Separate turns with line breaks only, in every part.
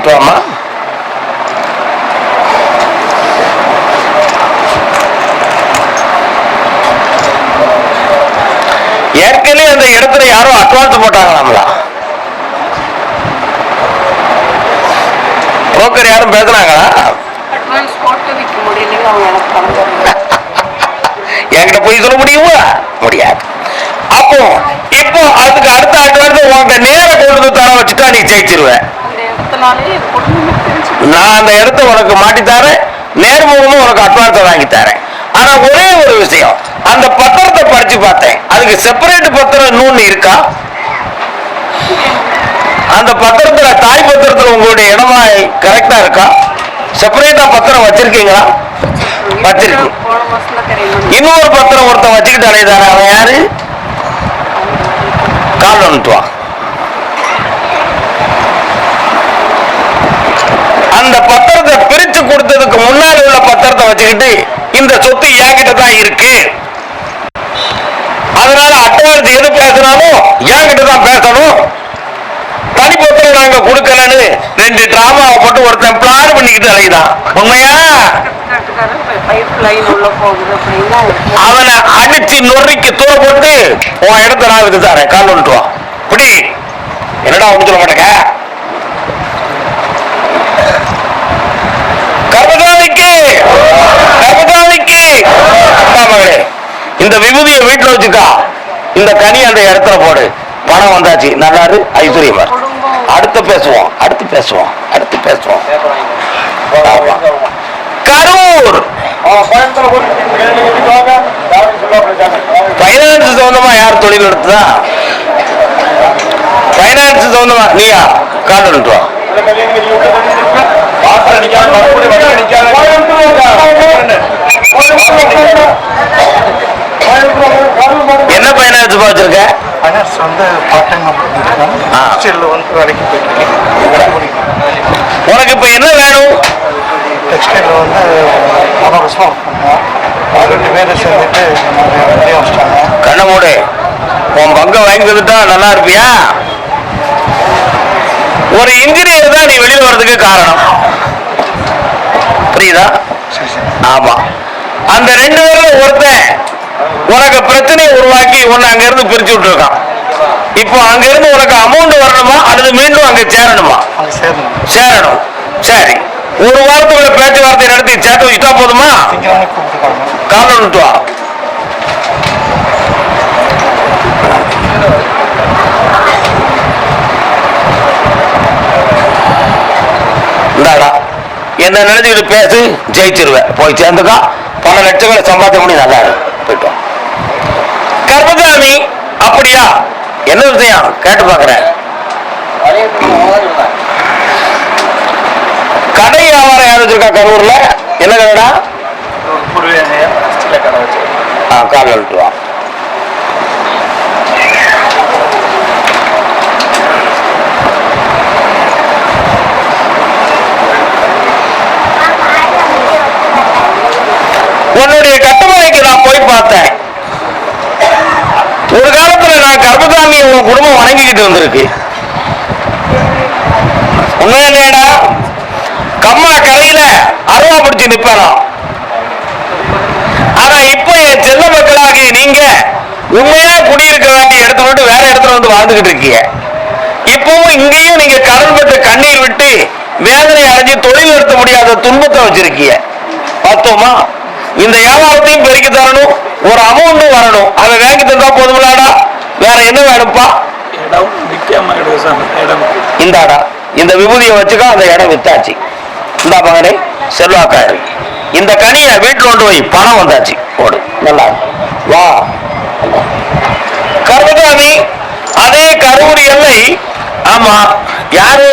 வந்துட்டோமா ஏற்கனவே அந்த இடத்துல யாரோ அட்வான்ஸ் போட்டாங்களாம்ல. புரோக்கர் யாரும் பேசுனாங்களா?
தரணும்
என்கிட்ட போய் சொல்ல முடியுமா? முடியாது. அப்போ இப்போ அதுக்கு அடுத்த அட்வான்ஸ் உன்கிட்ட நேர கொண்டு தர வச்சுட்டா நீ ஜெயிச்சிருவ. நான் அந்த இடத்த உனக்கு மாட்டித்தாரேன். நேர்முகமும் உனக்கு அட்வான்ஸை வாங்கி தரேன் ஆனா ஒரே ஒரு விஷயம். அந்த பத்திரத்தை படிச்சு பார்த்தேன். அதுக்கு செப்பரேட் பத்திரம் இன்னொன்னு இருக்கா? அந்த பத்திரத்துல தாய் பத்திரத்துல உங்களுடைய இடமா கரெக்டா இருக்கா? செப்பரேட்டா பத்திரம் வச்சிருக்கீங்களா? வச்சிருக்கு. இன்னொரு பத்திரம் ஒருத்தன் வச்சுக்கிட்டு அலையுதானே அவன் யாரு? கால் வந்துட்டு வா அந்த பத்திரத்தை பிரிச்சு கொடுத்ததுக்கு முன்னாடி உள்ள பத்திரத்தை வச்சுக்கிட்டு இந்த சொத்து என்கிட்ட தான் இருக்கு. அதனால அட்வான்ஸ் எது பேசினாலும் என்கிட்ட தான் பேசணும். தனிப்பத்தில் நாங்க கொடுக்கலன்னு ரெண்டு டிராமாவை போட்டு ஒருத்தன் பிளான் பண்ணிக்கிட்டு அழகிதான் உண்மையா? அவனை அடிச்சு நொறுக்கி தூர போட்டு உன் இடத்த நான் வித்து தரேன். கால் வந்துட்டு வா. இப்படி என்னடா ஒண்ணு சொல்ல மாட்டேங்க கர்மசாமிக்கு கர்மசாமிக்கு அப்பா மகளே இந்த விபூதியை வீட்டில் வச்சுக்கா. இந்த கனி அந்த இடத்துல போடு. பணம் வந்தாச்சு. நல்லாரு ஐஸ்வர்யமா அடுத்து பேசுவோம். அடுத்து பேசுவோம். அடுத்து பேசுவோம். கரூர். பைனான்ஸ் சம்பந்தமா யார் தொழில் நடத்துதா? பைனான்ஸ் சம்பந்தமா நீயா? கார்டு வா என்ன பைனான்ஸ் வச்சிருக்க
ஃபைனான்ஸ் வந்து பார்ட் டைம் பண்ணிருக்கேன்
ஆ.
டெக்ஸ்டைலில் வந்து வேலைக்கு போயிட்டுருக்கேன்
உனக்கு இப்ப என்ன வேணும்
டெக்ஸ்டைலில் வந்து பல வருஷம் ஒர்க் பண்ணேன் ரெண்டு பேரை சேர்ந்துட்டு வெளியே வச்சிட்டாங்க
கண்ண மூடு உன் பங்க வாங்கி வந்துட்டா நல்லா இருப்பியா ஒரு இன்ஜினியர் தான் நீ வெளியில வர்றதுக்கு காரணம் புரியுதா ஆமா அந்த ரெண்டு பேர்ல ஒருத்தன் உனக்கு பிரச்சனையை உருவாக்கி உன்னை அங்க இருந்து பிரிச்சு விட்டுருக்கான் இப்போ அங்க இருந்து உனக்கு அமௌண்ட் வரணுமா? அல்லது மீண்டும் அங்க சேரணுமா?
சேரணும்.
சரி. ஒரு வாரத்துக்குள்ள பேச்சுவார்த்தை நடத்தி சேர்த்து வச்சுட்டா போதுமா? விட்டு வா. என்ன நினைச்சுக்கிட்டு பேசு? ஜெயிச்சிருவேன். போய் சேர்ந்துக்கா. பல லட்சங்களை சம்பாதிக்க முடியும் நல்லா இருக்கு. போயிட்டு வா. கர்மசாமி அப்படியா? என்ன விஷயம் கேட்டு பார்க்கறேன் கடை வியாபாரம் யார் வச்சிருக்கா கரூர்ல? என்ன கடைடா? கால் விட்டு வா உன்னுடைய கட்டுமனைக்கு நான் போய் பார்த்தேன் ஒரு காலத்துல நான் கர்மசாமியை உன் குடும்பம் வந்திருக்கு. உண்மையிலேடா கம்மா கரையில அருவா பிடிச்சி நிப்பலாம் ஆனா இப்போ என் செல்ல மக்களாகிய நீங்க உண்மையா குடியிருக்க வேண்டிய இடத்துல விட்டு வேற இடத்துல வந்து வாழ்ந்துகிட்டு இருக்கீங்க. இப்பவும் இங்கேயும் நீங்க கடன் பட்டு கண்ணீர் விட்டு வேதனை அடைஞ்சு தொழில் நிறுத்த முடியாத துன்பத்தை வச்சிருக்கீங்க. பார்த்தோமா? இந்த வியாபாரத்தையும் பெருக்கி தரணும் ஒரு அமௌண்ட்டும் வரணும். அதை வேங்கி தந்தா போதுமில்லாடா. வேற என்ன வேணும்ப்பா?
இடம் விற்காம இடம்.
இந்தாடா இந்த விபூதியை வச்சுக்கா அந்த இடம் வித்தாச்சு. இந்த மகனே செல்வாக்காரு இந்த கனியை வீட்டுல கொண்டு போய் பணம் வந்தாச்சு. போடு நல்லா வா. கர்மசாமி அதே கரூர் எல்லை. ஆமா யாரு?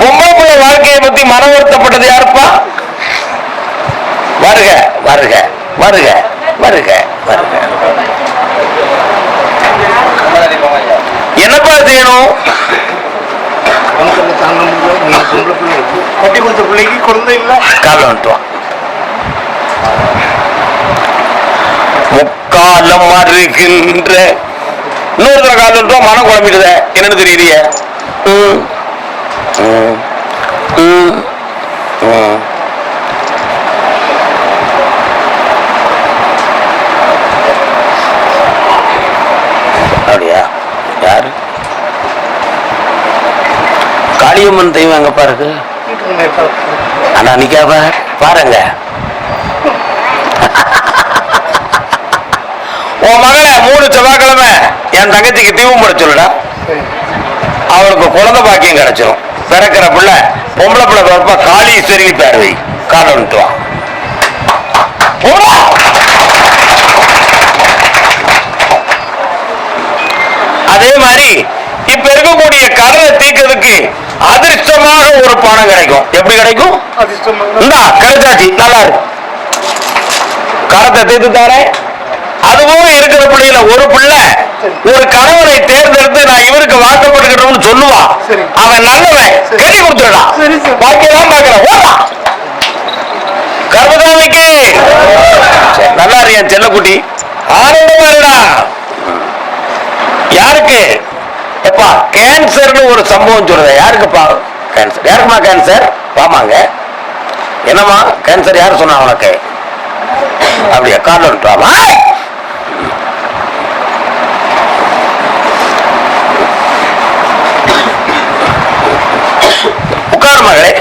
பொம்பளை பிள்ளை வாழ்க்கையை பத்தி மன வருத்தப்பட்டது யாருப்பா? வருக வருக வருக வருக. என்னப்பா செய்யணும்?
தொல்லை பிள்ளை கட்டி கொடுத்த பிள்ளைக்கு குழந்தை இல்லை
காலில் வந்துட்டு முக்காலம் மறுகின்ற இன்னொருத்தர காலில் வந்துட்டு மனம் குழம்பிட்டுத என்னன்னு தெரியலையே? ம், ம், ம், ம். அப்படியா யாரு காளியம்மன் தெய்வம் எங்கப்பா இருக்கு ஆனா நிக்காம பாருங்க. உன் மகளை மூணு செவ்வாய்க்கிழமை என் தங்கச்சிக்கு தீவும் போட சொல்லுடா. அவளுக்கு குழந்தை பாக்கியம் கிடைச்சிடும் பிறக்கிற பிள்ளை பொம்பளை பிள்ளை பிறப்ப காளீஸ்வரி பேர் வை. காலன்ட்டுவான் வந்துட்டு வா. அதே மாதிரி இப்ப இருக்கக்கூடிய கடலை தீக்கிறதுக்கு அதிர்ஷ்டமாக ஒரு பணம் கிடைக்கும். எப்படி கிடைக்கும்? இந்தா கிடைச்சாச்சு நல்லா இருக்கு. கரத்தை தீர்த்து தாரேன் அதுவும் இருக்கிற பிள்ளையில ஒரு பிள்ளை ஒரு கணவனை தேர்ந்தெடுத்து நான் இவருக்கு வாக்கப்பட்டுக்கிட்டோம்னு சொல்லுவான். அவன் நல்லவன்.
சரி.
கட்டி கொடுத்துடா
சரி, சரி.
பாக்கியெல்லாம் பாக்குறேன் ஓடா கர்மசாமிக்கு சரி, நல்லா இரு என் செல்லக்குட்டி. ஆனந்தமா இருடா. யாருக்கு? எப்பா கேன்சர்னு ஒரு சம்பவம் சொல்றத யாருக்குப்பா கேன்சர் யாருக்குமா கேன்சர் வாமாங்க. என்னம்மா கேன்சர் யார் சொன்னா உனக்கு? அப்படியா விட்டுவாமா உட்கார் மகளே.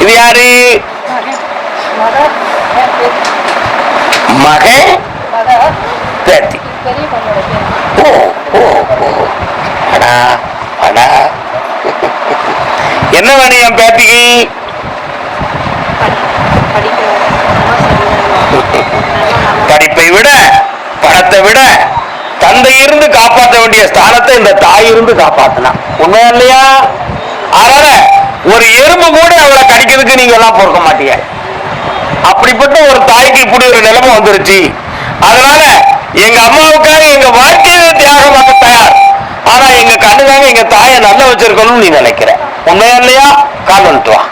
இது யாரு? மகன். பேத்தி.
பெரிய பொண்ணோட
என்ன வேணும் என் பேத்திக்கு? படிப்பை விட பணத்தை விட தந்தை இருந்து காப்பாற்ற வேண்டிய ஸ்தானத்தை இந்த தாய் இருந்து காப்பாத்தலாம் உண்மை இல்லையா? அதனால ஒரு எறும்பு கூட அவளை கடிக்கிறதுக்கு நீங்க எல்லாம் பொறுக்க மாட்டீங்க. அப்படிப்பட்ட ஒரு தாய்க்கு இப்படி ஒரு நிலைமை வந்துருச்சு. அதனால எங்க அம்மாவுக்காக எங்க வாழ்க்கையை தியாகம் பண்ண தயார். ஆனா எங்க கண்ணுக்காக எங்க தாயை நல்லா வச்சிருக்கணும்னு நீ நினைக்கிற. உண்மையா இல்லையா? கால் வந்துட்டு வா.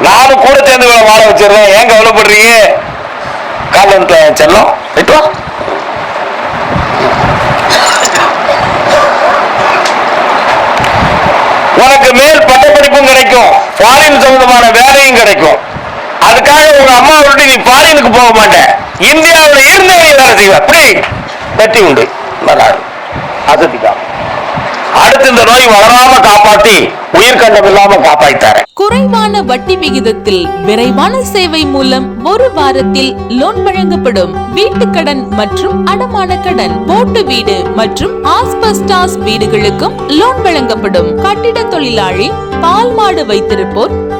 நானும் கூட சேர்ந்து வாழ வச்சிருவேன் ஏன் கவலைப்படுறீங்க? கால் வந்துட்டு வா என் செல்லம். வா. உனக்கு மேல் பட்டப்படிப்பும் கிடைக்கும். ஃபாரின் சம்பந்தமான வேலையும் கிடைக்கும். அதுக்காக உங்க அம்மா விட்டு நீ ஃபாரினுக்கு போக மாட்டேன். இந்தியாவில் இருந்தே நீ வேலை செய்வ. அப்படி வெற்றி உண்டு. நல்லா இருக்கு. அடுத்து இந்த நோய் வளராம காப்பாத்தி உயிர்கண்டம் இல்லாம காப்பாய்த்தாரேன்
குறைவான வட்டி விகிதத்தில் விரைவான சேவை மூலம் ஒரு வாரத்தில் லோன் வழங்கப்படும் வீட்டு கடன் மற்றும் அடமான கடன். போட்டு வீடு மற்றும் ஆஸ்பஸ்டாஸ் வீடுகளுக்கும் லோன் வழங்கப்படும். கட்டிட தொழிலாளி பால் மாடு வைத்திருப்போர்